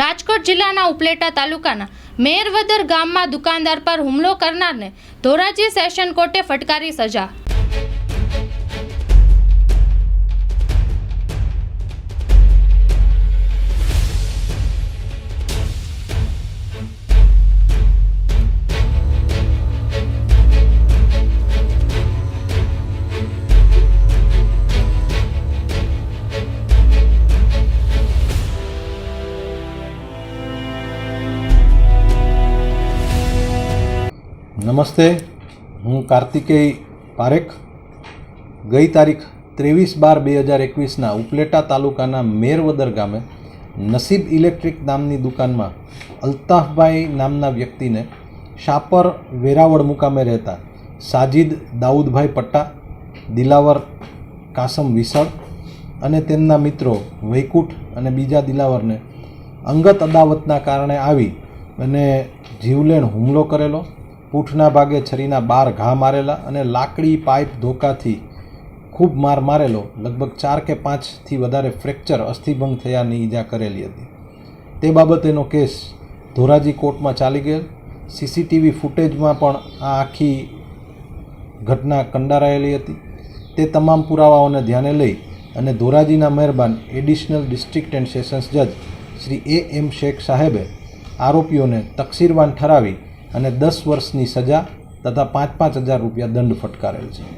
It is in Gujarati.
રાજકોટ જિલ્લાના ઉપલેટા તાલુકાના મેરવદર ગામમાં દુકાનદાર પર હુમલો કરનારને ધોરાજી સેશન કોર્ટે ફટકારી સજા. નમસ્તે, હું કાર્તિકેય પારેખ. ગઈ તારીખ ત્રેવીસ બાર બે હજાર એકવીસના ઉપલેટા તાલુકાના મેરવદર ગામે નસીબ ઇલેક્ટ્રિક નામની દુકાનમાં અલ્તાફભાઈ નામના વ્યક્તિને શાપર વેરાવળ મુકામે રહેતા સાજિદ દાઉદભાઈ પટ્ટા, દિલાવર કાસમ વિસળ અને તેમના મિત્રો વૈકુંઠ અને બીજા દિલાવરને અંગત અદાવતના કારણે આવી અને જીવલેણ હુમલો કરેલો. પૂંઠના ભાગે છરીના બાર ઘા મારેલા અને લાકડી પાઇપ ધોકાથી ખૂબ માર મારેલો, લગભગ ચાર કે પાંચથી વધારે ફ્રેક્ચર અસ્થિભંગ થયાની ઈજા કરેલી હતી. તે બાબતેનો કેસ ધોરાજી કોર્ટમાં ચાલી ગયેલ. સીસીટીવી ફૂટેજમાં પણ આ આખી ઘટના કંડારાયેલી હતી. તે તમામ પુરાવાઓને ધ્યાને લઈ અને ધોરાજીના મહેરબાન એડિશનલ ડિસ્ટ્રિક્ટ એન્ડ સેશન્સ જજ શ્રી એ એમ શેખ સાહેબે આરોપીઓને તકસીરવાન ઠરાવી અને દસ વર્ષની સજા તથા પાંચ પાંચ હજાર રૂપિયા દંડ ફટકારેલ છે.